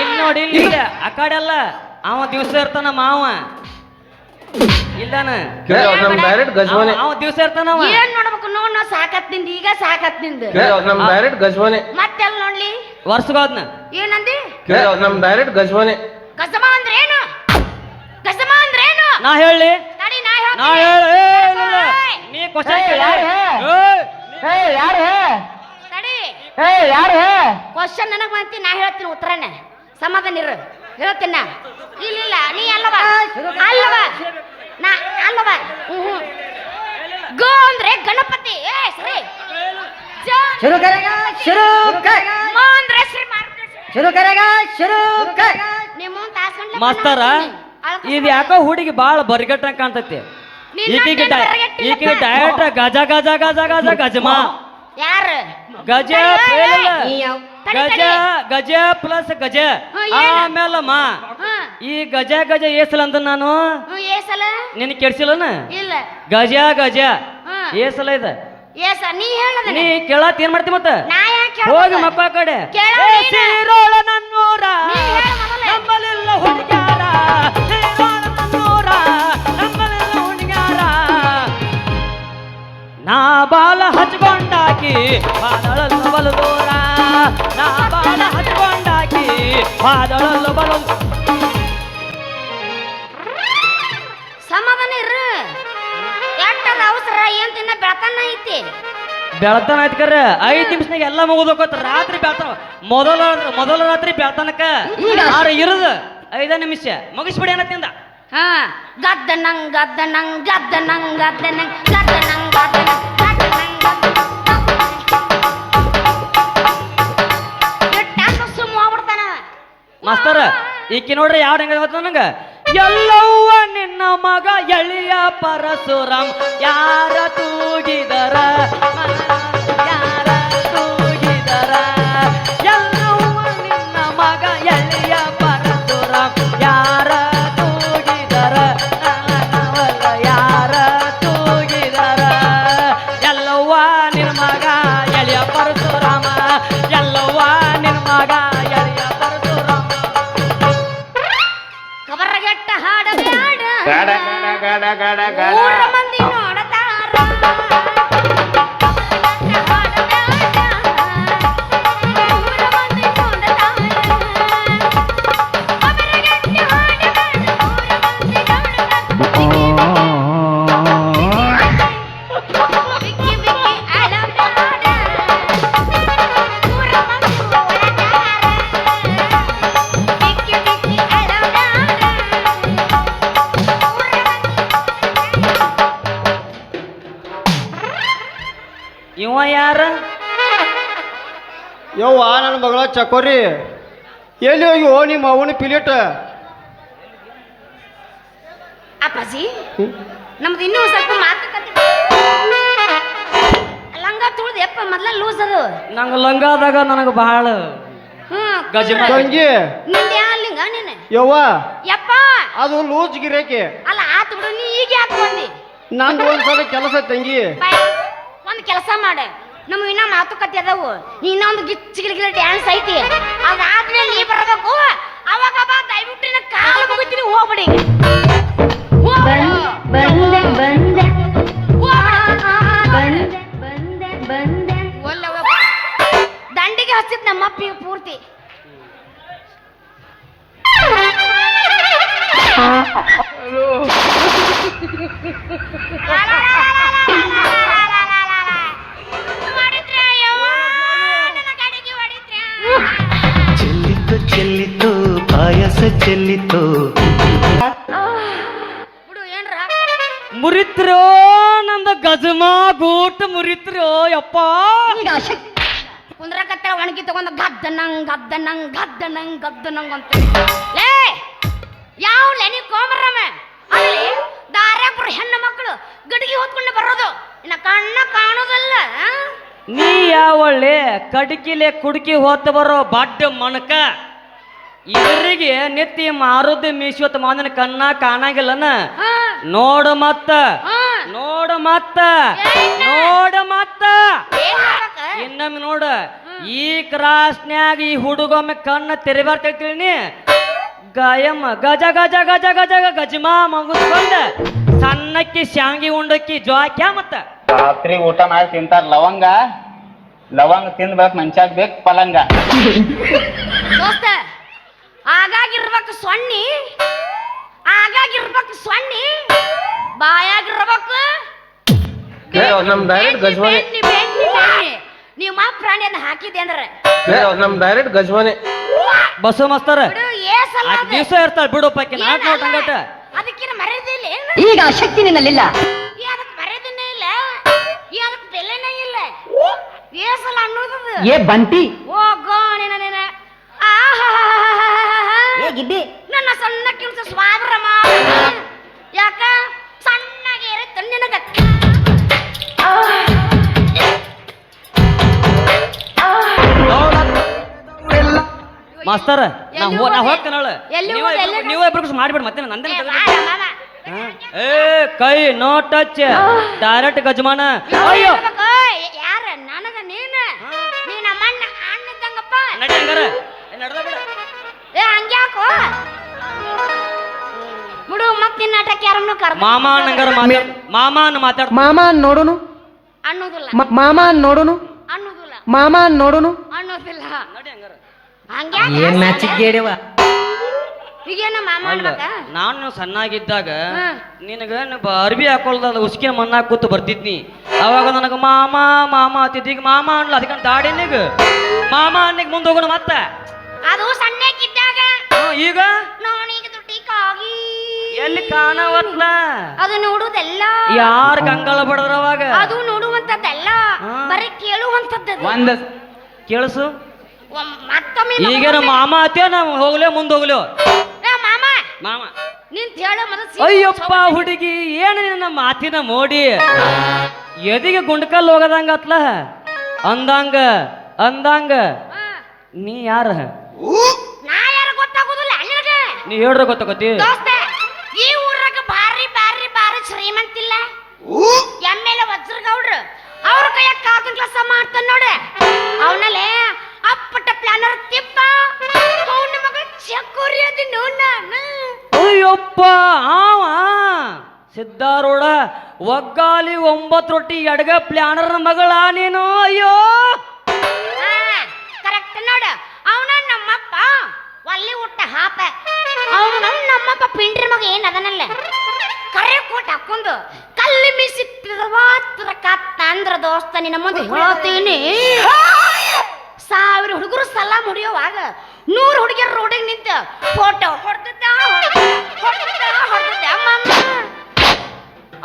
ಇಲ್ಲಿ ನೋಡಿ ಇಲ್ಲಿ. ಆ ಕಡೆ ಅಲ್ಲ. ಅವ ದಿವಸ ಇರ್ತಾನ ಮಾವ. ಅವ್ರು ನಮ್ ಡೈರೆಕ್ಟ್ ಗಜ್ವಾನೆ. ಅವ ದಿವಸ ಇರ್ತಾನ ಅವ. ಏನ್ ನೋಡ್ಬೇಕು? ನೋಡ್ ನಾ ಸಾಕತ್ನಿಂದ ಈಗ ಸಾಕತ್ನಿಂದ. ನಮ್ ಡೈರೆಕ್ಟ್ ಗಜ್ವಾನೆ. ಮತ್ತೆಲ್ಲ ನೋಡ್ಲಿ? ವರ್ಷಗೋದ್ನ ಏನಂದಿ ನಮ್ ಡೈರೆಕ್ಟ್ ಗಜ್ವಾನೆ. ಕಸಮ ಅಂದ್ರೆ ಏನು ಕಸಮ ಅಂದ್ರೆ ಏನು ನಾ ಹೇಳಿ ತಡಿ ನಾ ನಾ ಹೇಳಿ. ನೀ ಕ್ವಶನ್ ಏ, ಕೇಳಿ. ಯಾರು ಹೇ? ಏ, ಏ ಯಾರು ಹೇ? ತಡಿ ಏ ಯಾರು ಹೇ? ಕ್ವಶನ್ ನನಗ್ ಬಂತಿ ನಾ ಹೇಳ್ತೀನಿ ಉತ್ತರನ. ಸಮಾಧಾನ ಇರು. ಹೇಳ್ತೀನ ಇಲ್ಲ ಇಲ್ಲ ನೀ ಅಲ್ಲವ? ಅಲ್ಲವ? ನಾ ಅಲ್ಲವ? ಹ್ಮ್ ಹ್ಮ್. ಗೋ ಅಂದ್ರೆ ಗಣಪತಿ. ಏ ಸರಿ. ಶುರು ಕರೆಗ ಶುರು ಮ ಅಂದ್ರೆ ಶ್ರೀ ಶುರು ಕರೆಗ ಶುರು ನಿಮ್ಮ ತಾಸ್ಗಂಟ್ಲೆ ಮಾಸ್ತರ ಇದು ಯಾಕೋ ಹುಡುಗಿ ಬಾಳ ಬರಿಗಟ್ಟ ಕಾಣ್ತೈತಿ? ಈಕಿಗೆ ಡೈರೆಕ್ಟ್ ಗಜ ಗಜ ಗಜ ಗಜ ಗಜಮಾ ಯಾರು? ಗಜ ತಡಿ, ಗಜ ತಡಿ. ಗಜ ಪ್ಲಸ್ ಗಜ. ಹ್ಮ್, ಏನು? ಆಮೇಲೆ ಮಾ. ಹಾ ಈ ಗಜ ಗಜ ಏಸಲ ಅಂದ ನಾನು. ಹ್ಮ್ ಏಸಲ? ನಿನ್ ಕೆಡ್ಸಿಲ್ಲನ? ಇಲ್ಲ. ಗಜ ಗಜ. ಏಸಲ ಇದ. ಏಸ ನೀ ಹೇಳದ ನೀ ಕೇಳತ್ ಏನ್ ಮಾಡ್ತಿ ಮತ್ತ? ನಾ ಯಾಕೆ ಹೋಗಿ ಮಕ್ಕ ಆ ಕಡೆ. ಕೇಳ ಏ, ನೀನು. ಸೀರೋಳ ನನ್ನೂರ. ನೀ ಹೇಳ ಮೊದಲೇ. ನಮ್ಮಲ್ಲಿಲ್ಲ ಹುಡುಗ್ಯಾರ ಬಾಲ ಹಚ್ಕೊಂಡಾಕಿ ಬಾದಳಲ್ಲ ಬಲು ದೂರ ನಾ ಬಾಲ ಹಚ್ಕೊಂಡಾಕಿ ಬಾದಳಲ್ಲ ಬಲು. ಸಮಾಧಾನ ಇರ್ರಿ. ಎಟ್ಟದ ಅವಸರ ಏನ್ ತಿನ್ನ ಬೆಳತನ ಐತಿ. ಬೆಳತನ ಐತಿ ಕರ. ಐದ್ ನಿಮಿಷನಾಗ ಎಲ್ಲ ಮುಗಿದೋಕತ್ ರಾತ್ರಿ ಬೆಳತನ. ಮೊದಲ ಮೊದಲ ರಾತ್ರಿ ಬೆಳತನಕ ಆರು ಇರದು? ಐದ ನಿಮಿಷ. ಮುಗಿಸ್ಬಿಡಿ ಏನತ್ತಿಂದ ಹಾ. ಗದ್ದ ನಂಗ್ ಗದ್ದ ನಂಗ್ ಗದ್ದ ನಂಗ್ ಗದ್ದ ನಂಗ್ ಗದ್ದ ನಂಗ್ ಗದ್ದ ನಂಗ್ ಮಾಸ್ತರ ಈಕಿ ನೋಡ್ರಿ ಯಾವ ಹೆಂಗ ಗೊತ್ತ ನಂಗ ಎಲ್ಲವ್ವ ನಿನ್ನ ಮಗ ಎಳಿಯ ಪರಶುರಾಮ್ ಯಾರ ತೂಗಿದರ? ಗಾಡ ಗಾಡ ಚಕೋರಿ ಎಲ್ಲಿ ಹೋಗಿ ಓ ನಿಮ್ಮ ಅವನ ಪಿಲೇಟ್? ಅಪ್ಪಾಜಿ ನಮ್ದು ಇನ್ನೂ ಸ್ವಲ್ಪ ಮಾತುಕತೆ ಲಂಗ ತುಳಿದು ಯಪ್ಪ ಮೊದ್ಲ ಲೂಸ್ ಅದು. ನಂಗೆ ಲಂಗಾದಾಗ ನನಗೆ ಬಹಳ ಹ್ಮ್ ಗಜ ತಂಗಿ ನಿಂದ ಯಾ ಲಿಂಗ ನೀನು ಯವ್ವ ಯಪ್ಪ! ಅದು ಲೂಸ್ ಗಿರೇಕಿ. ಅಲ್ಲ ಆತು ಬಿಡು ನೀ ಈಗ ಯಾಕೆ ಬಂದಿ? ನಂದು ಒಂದ್ಸಲ ಕೆಲಸ ತಂಗಿ. ಬಾಯ್ ಒಂದು ಕೆಲಸ ಮಾಡ. ನಮ್ಗೆ ಇನ್ನ ಮಾತುಕತೆ ಅದಾವು. ಇನ್ನೊಂದು ಗಿಚ್ಚಿಗಿಲಿಗಿಲ ಡ್ಯಾನ್ಸ್ ಐತಿ. ಅದಾದ್ಮೇಲೆ ನೀ ಬರಬೇಕು. ಅವಾಗ ಬಾ ದಯವಿಟ್ಟು ನಿನ್ನ ಕಾಲು ಮುಗಿತೀನಿ ಹೋಗ್ಬಿಡಿ. ಬಂದೆ ಬಂದೆ ಬಂದೆ. ಬಂದೆ ಬಂದೆ ಒಲ್ಲ ಒಲ್ಲ. ದಂಡಿಗೆ ಹಚ್ಚಿದ್ ನಮ್ಮ ಅಪ್ಪಿಗೆ ಪೂರ್ತಿ ಮಾಡಿದ್ರಾ ಚೆಲ್ಲಿತು. ಮುರಿತ್ರೋ ನಂದ ಗಜಮಾ ಗೂಟ್ ಮುರಿತ್ರೋ ಯಪ್ಪ. ಕುಂದ್ರಕತ್ತ ಒಣಗಿ ತಗೊಂಡ ಗದ್ದ ನಂಗ್ ಗದ್ದ ನಂಗ್ ಗದ್ದ ನಂಗ್ ಗದ್ದ ನಂಗ್ ಅಂತ ಲೇ ಯಾವ ಲೆನಿ ಕೋಮರಮ್ಮ ಅಲ್ಲಿ ದಾರ್ಯಾಪುರ ಹೆಣ್ಣು ಮಕ್ಕಳು ಗಡಿಗೆ ಹೊತ್ಕೊಂಡು ಬರೋದು. ಇನ್ನ ಕಣ್ಣ ಕಾಣೋದಲ್ಲ? ನೀ ಯಾವಳ್ಳಿ ಕಡಿಕಿಲೆ ಕುಡ್ಕಿ ಹೋತ ಬರೋ ಬಡ್ಡ ಮಣಕ? ಇವರಿಗೆ ನಿತ್ಯ ಮಾರುದ ಮೀಶ್ವತ್ ಮಾವನ ಕಣ್ಣ ಕಾಣಂಗಿಲ್ಲನ? ನೋಡ ಮತ್ತ. ನೋಡ ಮತ್ತ. ನೋಡ ಮತ್ತ? ಇನ್ನೊಮ್ಮೆ ನೋಡ. ಈ ಕ್ರಾಸ್ನ್ಯಾಗ ಈ ಹುಡುಗೊಮ್ಮೆ ಕಣ್ಣ ನೀ? ಗಾಯಮ್ಮ ಗಜ ಗಜ ಗಜ ಗಜ ಗಜಮಾ ಮಗುಸ್ಕೊಂಡ. ಸಣ್ಣಕ್ಕಿ ಶಾಂಗಿ ಉಂಡಕ್ಕಿ ಜ್ವಾಕ್ಯ ಮತ್ತ. ರಾತ್ರಿ ಊಟ ಮಾಡಿ ತಿಂತಾರ ಲವಂಗ. ಲವಂಗ ತಿನ್ಬೇಕು ಮನ್ಷಾಗ ಬೇಕು ಪಲಂಗ. ಆಗಾಗಿರ್ಬೇಕು ಸೊನ್ನಿ. ಆಗಾಗಿರ್ಬೇಕು ಸೊನ್ನಿ. ಬಾಯಾಗಿರ್ಬೇಕು. ನಮ್ direct ಗಜ್ವಾನೆ. ಬೆಣ್ಣಿ. ಪ್ರಾಣಿ ಅನ್ನ ಹಾಕಿದೆ ಅಂದ್ರೆ. ನಮ್ ಡೈರೆಕ್ಟ್ ಗಜ್ವಾನೆ ಬಸವ ಮಸ್ತಾರ. ದಿವಸ ಇರ್ತಾಳ ಬಿಡು ಆಕಿ ನಾಟ್? ನೋಟ್ ಹಂಗಟ ಅದಕ್ಕಿನ ಮರ್ಯಾದಿಲ್ಲ ಏನು? ಈಗ ಆ ಶಕ್ತಿ ನಿನ್ನಲ್ಲಿಲ್ಲ. ಈ ಅದಕ್ಕೆ ಮರ್ಯಾದೆನೇ ಇಲ್ಲ. ಈ ಅದಕ್ಕೆ ಬೆಲೆನೇ ಇಲ್ಲ. ಏಸಲ ಅನ್ನೋದದು. ಏ ಬಂಟಿ. ಓ ಗೋಣಿನ ನಿನ್ನ ಆಹಾಹಾಹಾಹಾಹಾ. ಗಿಡ್ಡಿ ನನ್ನ ಸಣ್ಣ ಕೆಲಸ ಸ್ವಾದ್ರ ಮಾಡ ಯಾಕ? ಸಣ್ಣಗೆ ಇರುತ್ತೆ ನಿನಗ. ಮಾಸ್ತರ ನಾ ಹೋ ನಾ ಹೋದೆ? ಹೋಗ್ತೇನಳ ಎಲ್ಲಿ ನೀವ ಎಲ್ಲಿ ನೀವ ಇಬ್ರು ಮಾಡ್ಬಿಡ್ ಮತ್ತೆ ನಂದೇನ ಏ, ಏ ಕೈ ನೋ ಟಚ್. ಡೈರೆಕ್ಟ್ ಗಜಮಾನ. ಅಯ್ಯೋ! ಮತ್ ನಿನ್ನ ಆಟಕ್ಕೆ ಯಾರನ್ನು ಕರ್ದ ಮಾಮ ಅನ್ನಂಗಾರ ಮಾತಾಡ್ ಮಾಮ ಅನ್ನ ಮಾತಾಡ್ ಮಾಮ ನೋಡುನು? ಅನ್ನೋದಿಲ್ಲ. ಮ- ಮಾಮ ನೋಡುನು? ಅನ್ನೋದಿಲ್ಲ. ಮಾಮ ನೋಡುನು? ಅನ್ನೋದಿಲ್ಲ. ನೋಡಿ ಹಂಗಾರ. ಹಂಗ ಏನ್ ಮ್ಯಾಚಿಕ್ ಗೇಡಿವ ಈಗೇನ ಮಾಮ ಅನ್ಬೇಕ? ನಾನು ಸಣ್ಣಾಗಿದ್ದಾಗ ಹಾ. ನಿನಗ ಅರ್ಬಿ ಹಾಕೊಳ್ದ ಉಸ್ಕಿನ ಮಣ್ಣಾಗ ಕೂತು ಬರ್ತಿದ್ನಿ. ಅವಾಗ ನನಗ ಮಾಮ ಮಾಮ ಅತ್ತಿದ್ದ ಈಗ ಮಾಮ ಅನ್ಲ ಅದಕ್ಕೆ ದಾಡಿನಿಗ ಮಾಮ ಅನ್ನಿಗ್ ಮುಂದೆ ಹೋಗೋಣ ಮತ್ತ. ಅದು ಸಣ್ಣಕ್ಕಿದ್ದಾಗ ಹ್ಮ್, ಈಗ? ಎಲ್ಲಿ ಕಾಣವಲ್ಲ ಅದು ನೋಡುವುದೆಲ್ಲ ಯಾರು ಕಂಗಳ ಬಡದ್ರ ಅವಾಗ? ಅದು ನೋಡುವಂತದ್ದೆಲ್ಲ. ಬರೀ ಕೇಳುವಂತದ್ದು ಒಂದ ಕೇಳಿಸು. ಮತ್ತೊಮ್ಮೆ ಈಗೇನ ಮಾಮ ಅತ್ತೇವ ನಾವು ಹೋಗ್ಲೇ ಮುಂದೆ ಹೋಗ್ಲೋ. ಮಾಮ. ಮಾಮ. ನಿಂತ ಹೇಳ ಅಯ್ಯಪ್ಪ ಹುಡುಗಿ ಏನು ನಿನ್ನ ಮಾತಿನ ಮೋಡಿ? ಎದಿಗೆ ಗುಂಡ್ಕಲ್ ಹೋಗದಂಗತ್ಲ ಅಂದಂಗ ಅಂದಂಗ. ಹಾ. ನೀ ಯಾರ? ನೀ ಹೇಳ್ರ ಗೊತ್ತಾಗತಿ ಎಂ ಎಲ್ ವಜ್ರಗೌಡ್ರು. ಅವ್ರ ಕೈಯಾಗ ಕಾಕನ್ ಕೆಲಸ ಮಾಡ್ತಾನ ನೋಡಿ. ಅವನಲ್ಲೇ ಅಪ್ಪಟ ಪ್ಲಾನರ್ ತಿಪ್ಪ. ಅವನ ಮಗ ಚಕೋರಿ ಅದಿನ್ನು ನಾನು. ಅಯ್ಯಪ್ಪ ಆವ. ಸಿದ್ಧಾರೂಢ ಒಗ್ಗಾಲಿ ಒಂಬತ್ತು ರೊಟ್ಟಿ ಎಡಗ ಪ್ಲಾನರ್ ಮಗಳ ನೀನು? ಅಯ್ಯೋ! ಕರೆಕ್ಟ್ ನೋಡು. ಅವನ ನಮ್ಮಪ್ಪ ಒಲ್ಲಿ ಹುಟ್ಟ ಹಾಪ. ಅವನ ನಮ್ಮಪ್ಪ ಪಿಂಡ್ರ ಮಗ ಏನು ಅದನಲ್ಲ. ಕರೆ ಕೋಟ್ ಹಾಕೊಂಡು ಕಲ್ಲಿ ಮಾತ್ರ ಕತ್ತ. ಅಂದ್ರ ದೋಸ್ತ ನಿನ್ನ ಮುಂದೆ ಹೇಳ್ತೀನಿ. ಸಾವಿರ ಹುಡುಗರು ಸಲ ಮುಡಿಯೋವಾಗ ನೂರು ಹುಡುಗಿಯರು ರೋಡಿಗೆ ನಿಂತ ಫೋಟೋ ಹೊಡೆದಿದ್ದ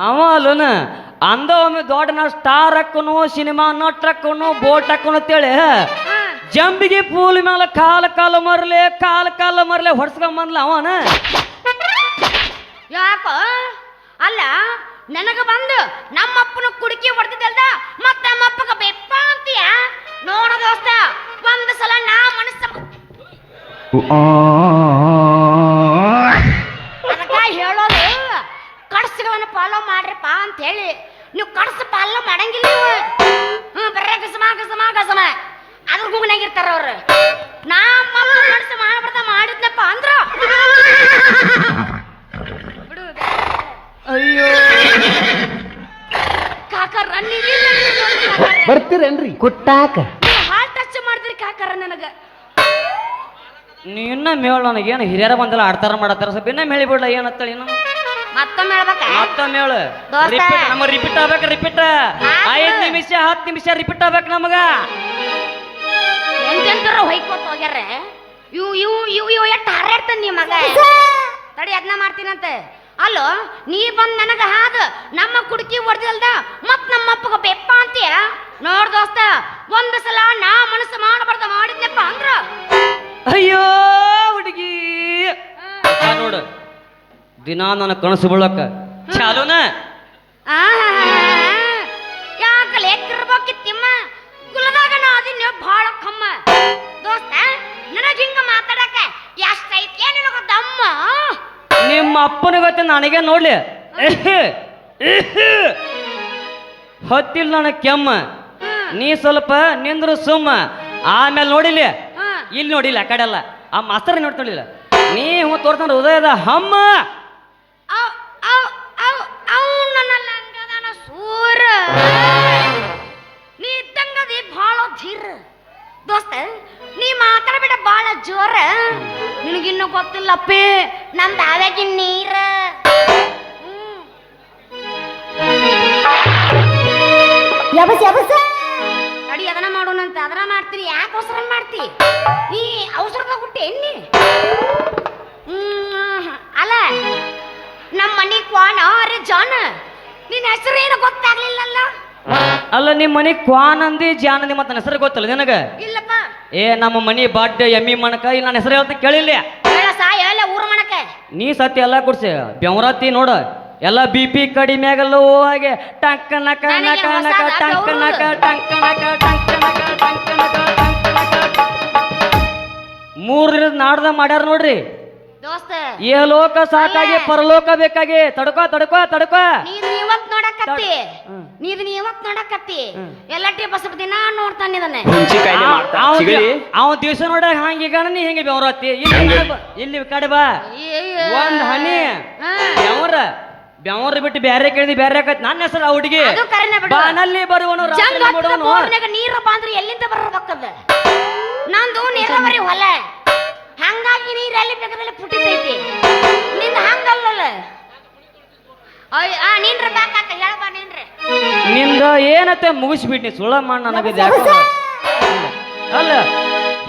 ಅವ ಅಲ್ಲನ ಅಂದ ಒಮ್ಮೆ ದೊಡ್ಡ ನಾವು ಸ್ಟಾರ್ ಹಾಕೋನು ಸಿನಿಮಾ ನಟ್ ಹಾಕೋನು ಬೋಟ್ ಹಾಕೋನು ಅಂತೇಳಿ. ಜಂಬಿಗೆ ಪೂಲ್ ಮೇಲೆ ಕಾಲ ಕಾಲ ಮರಲೆ ಕಾಲ ಕಾಲ ಹೊಡ್ಸ್ಕೊಂಡ್ ಹೊಡ್ಸ್ಕೊಂಬಂದ್ಲ ಅವನ. ಯಾಕ? ಅಲ್ಲ ನನಗ ಬಂದು ನಮ್ಮಪ್ಪನ ಕುಡುಕಿ ಹೊಡೆದಿದ್ದಲ್ದ? ಮತ್ತ ನಮ್ಮಪ್ಪಗ ಬೆಪ್ಪ ಅಂತೀಯ? ನೋಡ ದೋಸ್ತ, ಒಂದು ಸಲ ನಾ ಮನಸ್ಸ ಅದಕ್ಕ ಹೇಳೋದು, ಕಡಸುಗಳನ್ನು ಫಾಲೋ ಮಾಡ್ರಿಪ್ಪ ಅಂತ ಹೇಳಿ ನೀವು ಕಡಸು ಫಾಲೋ ಮಾಡಂಗಿಲ್ಲ ಹ್ಞೂ ಬರೇ ಗಸಮ ಗಸಮ ಗಸಮ. ಅದ್ರ ಅವ್ರು. ನಾ ಮಕ್ಕಳು ಕಡ್ಸ ಮಾಡ್ಬಿಡ್ದ ಮಾಡಿದ್ನಪ್ಪ ಅಂದ್ರ ಬರ್ತೀರೇನ್ರಿ? ಕುಟ್ಟಾಕ. ಹಾಲ್ ಟಚ್ ಮಾಡಿದ್ರಿ ಕಾಕರ ನನಗ. ನೀ ಇನ್ನ ಮೇಳ ಏನು ಹಿರಿಯರ ಬಂದಲ್ಲ ಆಡ್ತಾರ ಮಾಡತ್ತಾರ ಸ್ವಲ್ಪ ಇನ್ನ ಮೇಳಿ ಬಿಡ್ಲ ಏನ ಮತ್ತೊಮ್ಮೆ ಹೇಳ್ಬೇಕ? ಮತ್ತ ಮೇಳ ದೋಸ್ತ. ರಿಪೀಟ್ ನಮ್ಮ ರಿಪೀಟ್ ಆಗ್ಬೇಕು ರಿಪೀಟ್ ಆತು. ಐದ್ ನಿಮಿಷ ಹತ್ತು ನಿಮಿಷ ರಿಪೀಟ್ ಆಗ್ಬೇಕು ನಮಗ. ಎಂತೆಂತರ ಹೊಯ್ಕೋತ ಹೋಗ್ಯಾರ ಇವು ಇವು ಇವು ಇವು ಎಷ್ಟು ಹಾರಾಡ್ತಾನ ನೀ ಮಗ? ತಡಿ ಅದನ್ನ ಮಾಡ್ತೀನಂತೆ. ಅಲ್ಲೋ ನೀ ಬಂದ್ ನನಗ ಹಾದ ನಮ್ಮ ಕುಡ್ಕಿ ಹೊಡೆದಲ್ದ ಮತ್ ನಮ್ಮ ಅಪ್ಪಗ ಬೆಪ್ಪ ಅಂತೀಯ? ನೋಡ್ ದೋಸ್ತ ಒಂದ್ ಸಲ ನಾ ಮನಸ್ಸು ಮಾಡಬಾರ್ದ ಮಾಡಿದ್ನಪ್ಪ ಅಂದ್ರ? ಅಯ್ಯೋ ಹುಡುಗಿ. ಆ ನೋಡು. ದಿನಾ ನನ್ನ ಕನಸು ಬೀಳಕ್ಕ ಚಾಲೂನ? ಯಾಕಲೆ ತಿಮ್ಮ ಕುಲದಾಗ ನಾ ಅದಿನ ಭಾಳ ಕಮ್ಮ. ದೋಸ್ತ ನನಗ ಹಿಂಗ ಮಾತಾಡಕ ಎಷ್ಟೈತೆ ನಿನಗ ದಮ್ಮ? ನಿಮ್ಮ ಅಪ್ಪನ ಗೊತ್ತ ನನಗೆ ನೋಡ್ಲಿ. ಹತ್ತಿಲ್ ನನ ಕೆಮ್ಮ. ನೀ ಸ್ವಲ್ಪ ನಿಂದ್ರು ಸುಮ್ಮ. ಆಮೇಲೆ ನೋಡಿಲ್ಲ ಹಾ. ಇಲ್ಲಿ ನೋಡಿಲ್ಲ ಆ ಕಡೆ ಅಲ್ಲ ಆ ಮಾಸ್ತರ್ ನೀ ಹೂ ತೋರ್ತಾನ ಹೃದಯದ ಹಮ್ಮ. ಅವ್ ಅವ್ ಅವ್ ಅವ್ ನನ್ನ ಲಂಗದನ ಸೂರ. ನೀ ಇದ್ದಂಗದಿ ಭಾಳ ಧೀರ. ದೋಸ್ತ ನೀ ಮಾತಾಡಬೇಡ ಭಾಳ ಜೋರ. ನಿನಗಿನ್ನೂ ಗೊತ್ತಿಲ್ಲಪ್ಪಿ ನಮ್ ಆವಾಗಿನ ನೀರ. ಹ್ಮ್. ಯಬಸ್ ಯಬಸ್ ಅದನ್ನ ಮಾಡ್ತೀರಿ ಯಾಕೆ ಅವಸರ ಮಾಡ್ತಿ? ನೀ ಅವಸರ ಹುಟ್ಟಿ ಎಣ್ಣಿ? ಅಲ್ಲ ನಮ್ಮ ಮನೆ ಕ್ವಾನ ಅರೆ ಜಾನ ನಿನ್ನ ಏನು ಗೊತ್ತಾಗ್ಲಿಲ್ಲಲ್ಲ? ಅಲ್ಲ ನಿಮ್ಮ ಮನೆ ಕ್ವಾನಂದಿ ಜಾನಂದಿ ನಿಮ್ಮ ತನ್ನ ಹೆಸರು ಗೊತ್ತಲ್ಲ ನಿನಗ? ಇಲ್ಲಪ್ಪ. ಏ ನಮ್ಮ ಮನಿ ಬಾಡ್ ಎಮ್ಮಿ ಮಣಕ ಇಲ್ಲ ನನ್ನ ಹೆಸರು ಹೇಳ್ತ ಕೇಳಿಲ್ಲ. ಸಾಯ ಹೇಳ ಊರ ಮಣಕ. ನೀ ಸತ್ಯ ಎಲ್ಲ ಕೊಡ್ಸಿ ಬೆವರಾತಿ ನೋಡ. ಎಲ್ಲ ಬಿ ಪಿ ಕಡಿಮೆ ಆಗಲ್ಲ ಹಾಗೆ ಟಂಕ ನಕ ನಕ ನಕ ಟಂಕ ನಕ ಟಂಕ ನಕ ಟಂಕ ನಕ. ಮೂರ್ ದಿನದ ನಾಡ್ದ ಮಾಡ್ಯಾರ ನೋಡ್ರಿ. ದೋಸ್ತ ಏ ಲೋಕ ಸಾಕಾಗಿ ಪರಲೋಕ ಬೇಕಾಗಿ ತಡ್ಕೋ ತಡ್ಕೋ ತಡ್ಕೋ. ನೀನು ಇವತ್ ನೋಡಕತ್ತಿ. ನೀನು ಇವತ್ ನೋಡಕತ್ತಿ. ಎಲ್ಲಟ್ಟಿ ಬಸಪ ದಿನ ನೋಡ್ತಾನೆ ಇದನ್ನೇ. ಅವ ದಿವಸ ನೋಡ ಹಂಗೀಗ ನೀ ಹಿಂಗೆ ಬೆವರತ್ತಿ ಇಲ್ಲಿ ಕಡೆ ಬಾ. ಒಂದ್ ಹನಿ. ಬೆವರ. ಬೆವರ ಬಿಟ್ಟು ಬ್ಯಾರೆ ಕೇಳಿದಿ ಬ್ಯಾರೆ ಆಕತ್ ನನ್ನ ಹೆಸರು ಆ ಹುಡುಗಿ. ಅದು ಕರೆನೆ ಬಿಡು. ಬಾನಲ್ಲಿ ಬರುವನು ರಾತ್ರಿ ಜಂಗ್ ಹತ್ತದ ಮಾಡುವನು ಬೋರ್ನ್ಯಾಗ ನೀರು ಬಂದ್ರೆ ಎಲ್ಲಿಂದ ಬರ್ಬೇಕದ ನಂದು ನೀರಾವರಿ ಹೊಲ. ಹಂಗಾಗಿ ನೀರ್ ಎಲ್ಲಿ ಬೇಕಾದಲ್ಲಿ ಪುಟ್ಟಿತೈತಿ. ನಿಂದ ಹಂಗಲ್ಲಲ್ಲ. ಅಯ್ಯ ಆ ನೀನ್ರ ಬಾಕಾಕ ಹೇಳಪ್ಪ ನೀನ್ರಿ. ನಿಂದ ಏನತ್ತೆ ಮುಗಿಸ್ಬಿಟ್ನಿ ಸುಳ್ಳ ಮಾಡ ನನಗೆ ಯಾಕೋ. ಅಲ್ಲ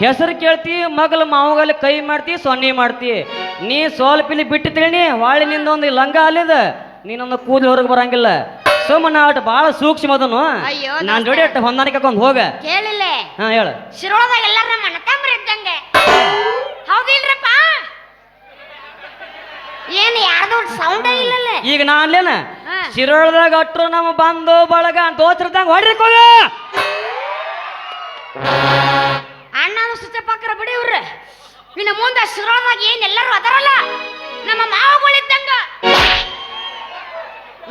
ಹೆಸರು ಕೇಳ್ತಿ ಮಗಲ ಮಾವಗಲ್ಲಿ ಕೈ ಮಾಡ್ತಿ ಸೊನ್ನೆ ಮಾಡ್ತಿ. ನೀ ಸೋಲ್ಪಿಲಿ ಇಲ್ಲಿ ಬಿಟ್ಟು ತಿಳಿ ಹೊಳ್ಳಿ ನಿಂದ ಒಂದು ಲಂಗ ಅಲ್ಲಿದ. ನೀನೊಂದು ಕೂದಲು ಹೊರಗೆ ಬರಂಗಿಲ್ಲ. ಸುಮ್ಮನೆ ಆಟ ಭಾಳ ಸೂಕ್ಷ್ಮ ಅದನು ಅಯ್ಯೋ, ನಾನು ಜೋಡಿ ಅಟ್ಟ ಹೊಂದಾಣಿಕೆ ಹೋಗು. ಕೇಳಿಲ್ಲ ಹಾ ಹೇಳು. ಶಿರೋಳದಾಗ ಎಲ್ಲಾರ ನಮ್ಮ ಅಣ್ಣತಮ್ಮರು ಇದ್ದಂಗೆ. ಹೌದಿಲ್ರಪ್ಪ? ಏನ್ ಯಾರ್ದು ಸೌಂಡೇ ಇಲ್ಲಲ್ಲ ಈಗ ನಾ ಅಲ್ಲೇನ ಹಾ. ಶಿರೋಳದಾಗ ಅಟ್ರು ನಮ್ಮ ಬಂದು ಬಳಗ ದೋಸ್ರದಂಗ ಹೊಡ್ರಿಕ್ ಹೋಗ ಅಣ್ಣನ ಸುಚ್ಚಪಾಕರ ಬಿಡಿ ಇವ್ರ. ಇನ್ನು ಮುಂದೆ ಶಿರೋಳದಾಗ ಏನ್ ಎಲ್ಲರೂ ಅದರಲ್ಲ? ನಮ್ಮ ಮಾವುಗಳಿದ್ದಂಗ.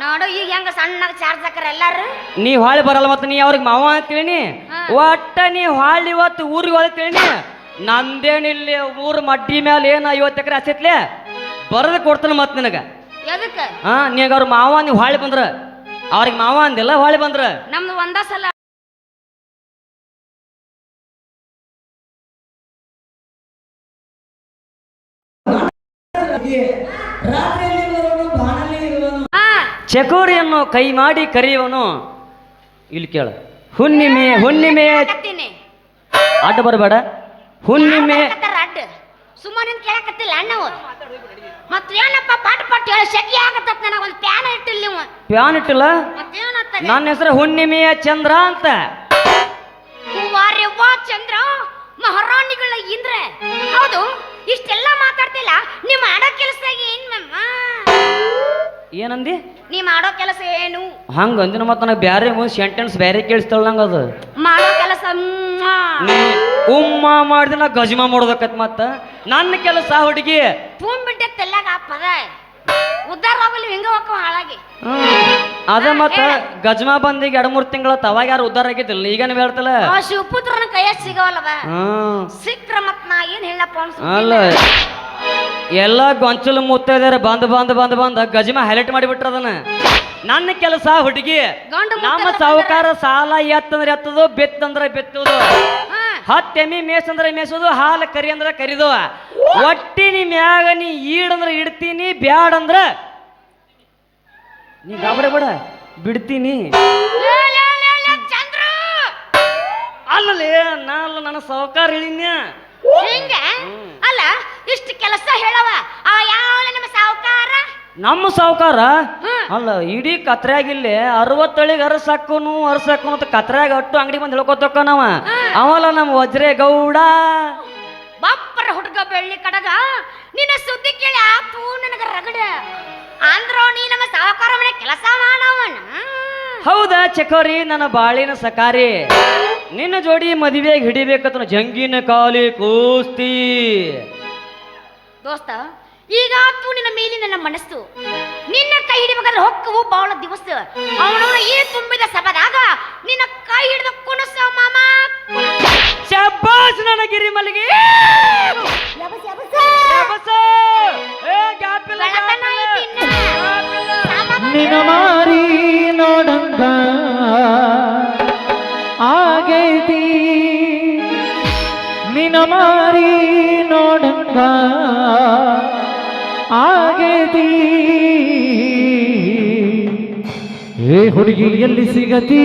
ನೋಡು ಈಗ ಹೆಂಗ ಸಣ್ಣಗ ಚಾರ್ಜ್ ಹಾಕರ ಎಲ್ಲಾರು? ನೀ ಹೊಳ್ಳಿ ಬರಲ್ಲ ಮತ್ತೆ ನೀ ಅವ್ರಿಗೆ ಮಾವ ಅಂತೇಳಿನಿ ಹಾ. ಒಟ್ಟ ನೀ ಹೊಳ್ಳಿ ಇವತ್ತು ಊರಿಗೆ ತಿಳಿನಿ ನಂದೇನಿಲ್ಲ ಊರ್ ಮಡ್ಡಿ ಮೇಲೆ ಏನ ಐವತ್ತು ಎಕರೆ ಹಸಿತ್ಲೆ ಬರದ್ ಕೊಡ್ತಾನೆ ಮತ್ತೆ ನಿನಗ. ಎದಕ್ಕೆ? ಹಾ ನೀಗ ಅವ್ರ ಮಾವ ನೀವು ಹೊಳ್ಳಿ ಬಂದ್ರ. ಅವ್ರಿಗೆ ಮಾವ ಅಂದಿಲ್ಲ ಹೊಳ್ಳಿ ಬಂದ್ರ. ನಮ್ದು ಒಂದ ಸಲ. ಚಕೋರಿಯನ್ನು ಕೈ ಮಾಡಿ ಕರೆಯುವನು. ಇಲ್ಲಿ ಕೇಳ. ಹುಣ್ಣಿಮೆ ಹುಣ್ಣಿಮೆ. ಅಡ್ಡ ಬರಬೇಡ. ಹುಣ್ಣಿಮೆ. ಸುಮ್ಮನೆ ಕೇಳಕತ್ತಿಲ್ಲ ಅಣ್ಣವು ಮತ್ತೆ ಏನಪ್ಪ ಪಾಟ್ ಪಾಟ್ ಹೇಳಿ ಶೆಕಿ ಆಗತ್ತ ನನಗೆ ಒಂದು ಪ್ಯಾನ ಇಟ್ಟಿಲ್ಲ ನೀವು. ಪ್ಯಾನ್ ಇಟ್ಟಿಲ್ಲ? ನನ್ನ ಹೆಸರು ಹುಣ್ಣಿಮೆಯ ಚಂದ್ರ ಅಂತ. ವಾರ್ಯವ್ವ ಚಂದ್ರ. ಮಹಾರಾಣಿಗಳ ಇಂದ್ರೆ. ಹೌದು ಇಷ್ಟೆಲ್ಲ ಮಾತಾಡ್ತಿಲ್ಲ. ನೀವು ಮಾಡೋ ಕೆಲಸದಾಗ ಏನ್ ಮಮ್ಮ ಏನಂದಿ? ನೀ ಮಾಡೋ ಕೆಲಸ ಏನು? ಹಂಗ ಅಂದಿನ ಮತ್ತೆ ನನಗೆ ಬ್ಯಾರೆ ಸೆಂಟೆನ್ಸ್ ಬ್ಯಾರೆ ಕೇಳಿಸ್ತಳ ನಂಗೆ ಅದು. ಮಾಡೋ ಕೆಲಸ ಉಮ್ಮ ಮಾಡಿದ ನಾ ಗಜಮ ಮಾಡೋದಕ್ಕತ್ ಮತ್ತ. ನನ್ನ ಕೆಲಸ ಹುಡುಗಿ. ತುಂಬಿಟ್ಟೆ ತೆಲ್ಲಾಗ ಆ ಪದ ಅದ ಮತ್ತ ಗಜಮ ಬಂದಿಗೆ ಎರಡು ಮೂರು ತಿಂಗಳ ತವಾಗ ಯಾರು ಉದ್ದಾರ ಆಗಿದ್ದಿಲ್ಲ. ಈಗ ನೀವ್ ಹೇಳ್ತಲ್ಲ? ಆ ಶಿವಪುತ್ರನ ಕೈಯ ಸಿಗವಲ್ಲವ ಹ್ಮ್ ಸಿಕ್ಕ್ರ ಮತ್ ನಾ ಏನ್ ಹೇಳಪ್ಪ ಅಲ್ಲ ಎಲ್ಲ ಗೊಂಚಲು ಮುತ್ತೈದಾರೆ ಬಂದ್ ಬಂದ್ ಬಂದ್ ಬಂದ್ ಗಜಮ ಹೈಲೈಟ್ ಮಾಡಿಬಿಟ್ರ ಅದನ್ನ. ನನ್ನ ಕೆಲಸ ಹುಡುಗಿ ಗಂಡು ನಮ್ಮ ಸಾಹುಕಾರ ಸಾಲ ಎತ್ತಂದ್ರೆ ಎತ್ತದು ಬೆತ್ತಂದ್ರೆ ಬೆತ್ತದು. ಹತ್ತೆಮ್ಮಿ ಮೇಸಂದ್ರೆ ಮೇಸೋದು ಹಾಲು ಕರಿ ಅಂದ್ರೆ ಕರಿದು. ಒಟ್ಟಿನಿ ಮ್ಯಾಗ ನೀ ಈಡಂದ್ರೆ ಇಡ್ತೀನಿ ಬ್ಯಾಡ ಅಂದ್ರ ನೀ ಗಾಬರಿ ಬೇಡ ಬಿಡ್ತೀನಿ. ಅಲ್ಲಲ್ಲಿ ನಾ ಅಲ್ಲ ನನ್ನ ಸಾವುಕಾರ ಹೇಳಿನ್ಯ ಹಿಂಗ? ಅಲ್ಲ ಇಷ್ಟು ಕೆಲಸ ಹೇಳವ. ಆ ಯಾವ ನಿಮ್ಮ ಸಾವುಕಾರ? ನಮ್ಮ ಸಾವುಕಾರ. ಅಲ್ಲ ಇಡೀ ಕತ್ರ್ಯಾಗಿಲ್ಲಿ ಅರವತ್ತಳಿಗೆ ಅರಸಾಕುನು ಅರಸಾಕುನು ಅಂತ ಕತ್ರ್ಯಾಗ ಅಟ್ಟು ಅಂಗಡಿ ಬಂದು ಹೇಳ್ಕೊತಕ್ಕ ನಾವ. ಅವಲ್ಲ ನಮ್ಮ ವಜ್ರೇ ಗೌಡ ಬಪ್ಪರ ಹುಡುಗ ಬೆಳ್ಳಿ ಕಡಗ ನಿನ್ನ ಸುದ್ದಿ ಕೇಳಿ ಆತು ನನಗ ರಗಡ. ಅಂದ್ರ ನೀ ನಮ್ಮ ಸಹಕಾರ ಮನೆ ಕೆಲಸ ಮಾಡವನ. ಹೌದಾ ಚಕೋರಿ? ನನ್ನ ಬಾಳಿನ ಸಕಾರಿ. ನಿನ್ನ ಜೋಡಿ ಮದುವೆಗೆ ಹಿಡಿಬೇಕತ್ತ ಜಂಗಿನ ಕಾಲಿ ಕೂಸ್ತಿ. ದೋಸ್ತ ಈಗ ಆತು ನಿನ್ನ ಮೇಲೆ ನನ್ನ ಮನಸ್ಸು. ನಿನ್ನ ಕೈ ಹಿಡಿಬೇಕಾದ್ರೆ ಹೊಕ್ಕವು ಬಹಳ ದಿವಸ. ಅವನವನ ಈ ತುಂಬಿದ ಸಭದಾಗ ನಿನ್ನ ಕೈ ಏ ಹುಡುಗಿ ಎಲ್ಲಿ ಸಿಗತಿ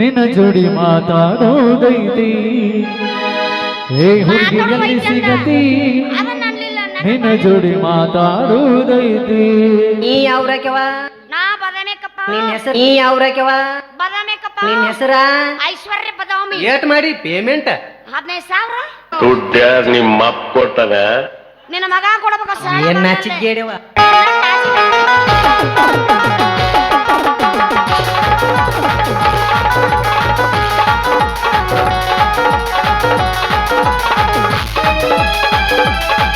ನಿನ್ನ ಜೋಡಿ ಮಾತಾಡೋದೈತಿ. ಏ ಹುಡುಗಿ ಎಲ್ಲಿ ಸಿಗತಿ ನನ್ನ ನಿನ್ನ ಜೋಡಿ ಮಾತಾಡೋದೈತಿ. ನೀ ಯಾವ್ರಕ್ಯವ ನಾ ಬದಾಮೇಕಪ್ಪ ನಿನ್ ಹೆಸರು? ನೀ ಯಾವ್ರಕ್ಯವ ಬದಾಮೇಕಪ್ಪ ನಿನ್ ಹೆಸರ? ಐಶ್ವರ್ಯ ಬದಾಮಿ ಏಟ್ ಮಾಡಿ ಪೇಮೆಂಟ್ ಹದಿನೈದು ಸಾವಿರ? ದುಡ್ಡು ಯಾರು ನಿಮ್ಮ ಅಪ್ಪ ಕೊಡ್ತಾನ ನಿನ್ನ ಮಗ ಕೊಡ್ಬೇಕ ಏನ್. ನಾಚಿಗೇಡಿವ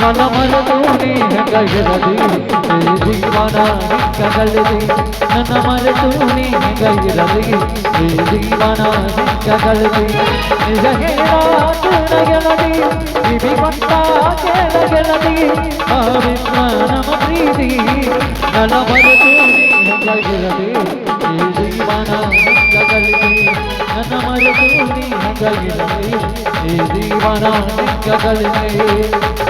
కలమల తోనే గయరది దీవానా కగలది నన్నమల తోనే గయరది దీవానా కగలది నిజగేరాత నగలది ఇవి పట్టాకే నగలది అవిమానమ ప్రీతి కలమల తోనే గయరది దీవానా కగలది నన్నమల తోనే గయరది దీవానా కగలది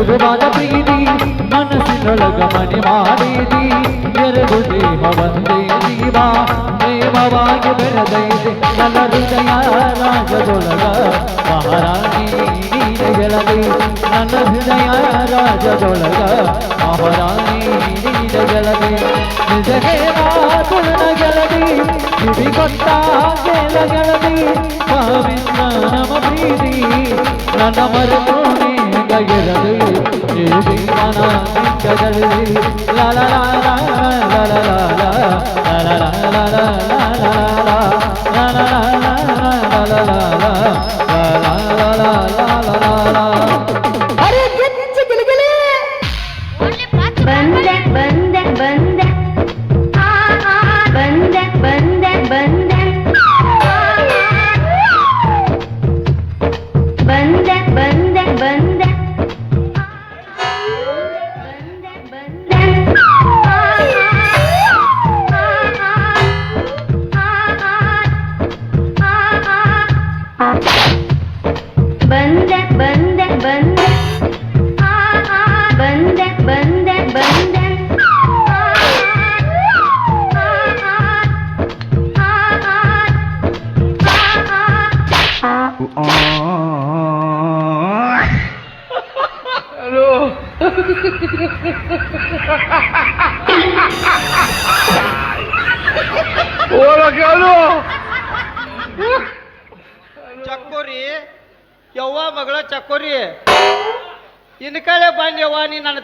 ಮೃದುವಾದ ಪ್ರೀತಿ ಮನಸ್ಸಿನೊಳಗ ಮನೆ ಮಾಡಿದಿ ಎರಡು ದೇಹ ಒಂದೇ ಜೀವ ಪ್ರೇಮವಾಗಿ ಬೆಳೆದೈದೆ ನನ್ನ ಹೃದಯ ರಾಜದೊಳಗ ಮಹಾರಾಣಿ ಗೆಳದೆ ನನ್ನ ಹೃದಯ ರಾಜದೊಳಗ ಮಹಾರಾಣಿ ಗೆಳದೆ ನಿಜವೇ ಮಾತುನ ಗೆಳದಿ ಕಿವಿಗೊತ್ತ ಗೆಳದಿ ಪಾವಿತ್ರ ನಮ್ಮ ಪ್ರೀತಿ ನನ್ನ ಮರೆತೋಣೆ ಗೆಳತಿ ಈ ಜೀವನ ನಿಕ್ಕಗಲಿ ಲಾ ಲಾ ಲಾ ಲಾ ಲಾ ಲಾ ಲಾ ಲಾ ಲಾ ಲಾ ಲಾ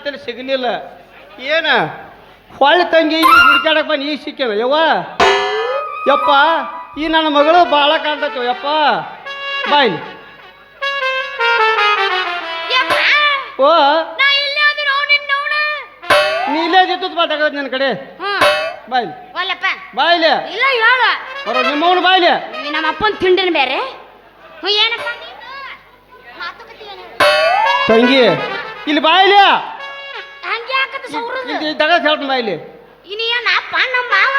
ನೀ ಸಿಗಲಿಲ್ಲ. ಏನ? ಹೊಳ್ಳಿ ತಂಗಿ ಈಗ ಹುಡ್ಕ್ಯಾಡಕ್ ಬಂದು ಈಗ ಸಿಕ್ಕೇನ ಯವ್ವ? ಯಪ್ಪ ಈ ನನ್ನ ಮಗಳು ಭಾಳ ಕಾಣ್ತೈತಿ ಯಪ್ಪ. ಬಾಯ್ ಓ ನೀಲೇ ಜಿತ್ತು ಮಾತಾಡೋದು ನಿನ್ನ ಕಡೆ. ಬಾಯ್ಲಿ ಬಾಯ್ ಒಲ್ಲಪ್ಪ. ಬಾಯ್ಲೆ ಇಲ್ಲ. ಹೇಳು. ಬರೋ ನಿಮ್ಮವನು ಬಾಯ್ಲೆ ನಮ್ಮ ಅಪ್ಪನ ತಿಂಡಿನ ಬೇರೆ. ಏನಪ್ಪ? ತಂಗಿ ಇಲ್ಲಿ ಬಾಯಿಲಿ ಇಲ್ಲಿ. ತಗ ನಮ್ಮ ಮಾವ.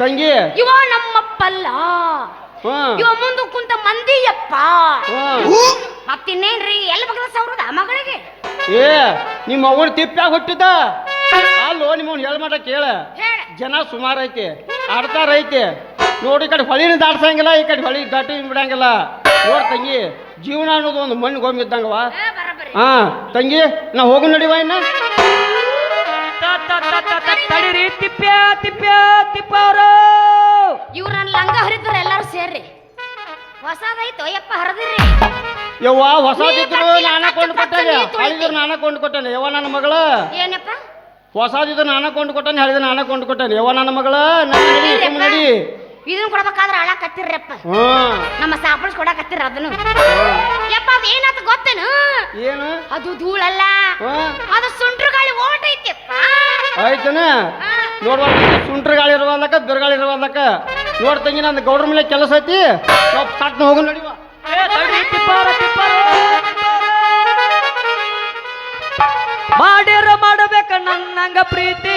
ತಂಗಿ. ಇವ ನಮ್ಮಪ್ಪಲ್ಲ. ಹ್ಮ್ ಇವ ಮುಂದೆ ಕುಂತ ಮಂದಿಯಪ್ಪ. ಹ್ಮ್ ಮತ್ತಿನ್ನೇನ್ರಿ ಎಲ್ಲಿ ಬಗ್ಗೆ ಸೌರದ ಮಗಳಿಗೆ? ಏ ನಿಮ್ಮ ಅವನ ತಿಪ್ಪ್ಯಾಗ ಹುಟ್ಟಿದ? ಅಲ್ಲೋ ನಿಮ್ಮ ಹೇಳ ಮಾಡ ಕೇಳ. ಹೇಳ. ಜನ ಸುಮಾರು ಐತಿ ಆಡ್ತಾರ ಐತೆ. ನೋಡಿ ಈ ಕಡೆ ಹೊಳಿನ ದಾಟ್ಸಂಗಿಲ್ಲ ಈ ಕಡೆ ಹೊಳಿ ದಾಟಿ ಬಿಡಂಗಿಲ್ಲ. ನೋಡ್ ತಂಗಿ ಜೀವನ ಅನ್ನೋದು ಒಂದು ಮಣ್ಣು ಗೊಂಬ್ ಇದ್ದಂಗವ ಏ, ಬರಬರಿ. ಹಾ ತಂಗಿ ನಾ ಹೋಗು ನಡಿವ ಇನ್ನ. ತಡೀರಿ ತಿಪ್ಪ್ಯ ತಿಪ್ಪ್ಯ ತಿಪ್ಪವ್ರು ಇವ್ರ ನನ್ನ ಲಂಗ ಹರಿದ್ರ ಎಲ್ಲಾರು ಸೇರ್ರಿ. ಹೊಸದೈತು ಯಪ್ಪ ಹರಿದ್ರಿ. ಯವ್ವ ಹೊಸದಿದ್ರು ಕಟ್ಟಿ, ನಾನ ಕೊಂಡು ಕಟ್ಟಿ, ಕೊಟ್ಟೆ ನೀ ಹಳಿದ್ರು ನಾನ ಕೊಂಡು ಕೊಟ್ಟೇನೆ. ಯವ್ವ ನನ್ನ ಮಗಳ? ಏನಪ್ಪ? ಹೊಸದಿದ್ರು ನಾನ ಕೊಂಡು ಕೊಟ್ಟೇನೆ ಹಳಿದ್ರು ನಾನ ಕೊಂಡು ಕೊಟ್ಟೆ ಯವ್ವ ನನ್ನ ಮಗಳ? ನನ್ನ ನಡಿ ಸುಮ್ಮ ನಡಿ. ಇದನ್ನ ಕೊಡ್ಬೇಕಾದ್ರೆ ಅಳಕತ್ತಿರ್ರಪ್ಪ ಹ್ಮ್. ನಮ್ಮ ಸಾಪಡ್ಸ್ ಕೊಡಕತ್ತಿರ ಅದನ್ನು. ಯಪ್ಪ ಅದು ಏನಾತ ಗೊತ್ತೇನು? ಏನು? ಅದು ಧೂಳಲ್ಲ. ಹ್ಮ್. ಅದು ಸುಂಟ್ರ ಗಾಳಿ ಓಟೈತೆಪ್ಪ ಆಯ್ತನ? ನೋಡ್ಬ ಸುಂಟ್ರ ಗಾಳಿ ಇರುವಲ್ಲಕ ಬಿರುಗಾಳಿ ಇರುವಲ್ಲಕ ನೋಡ್ ತಂಗಿ ನನ್ನ ಗೌಡ್ರ ಮೇಲೆ ಕೆಲಸ ಐತಿ. ಸ್ವಲ್ಪ ಸಟ್ನ ಹೋಗು ನಡಿವ ಮಾಡಿರ ಮಾಡಬೇಕ ನನ್ನಂಗ ಪ್ರೀತಿ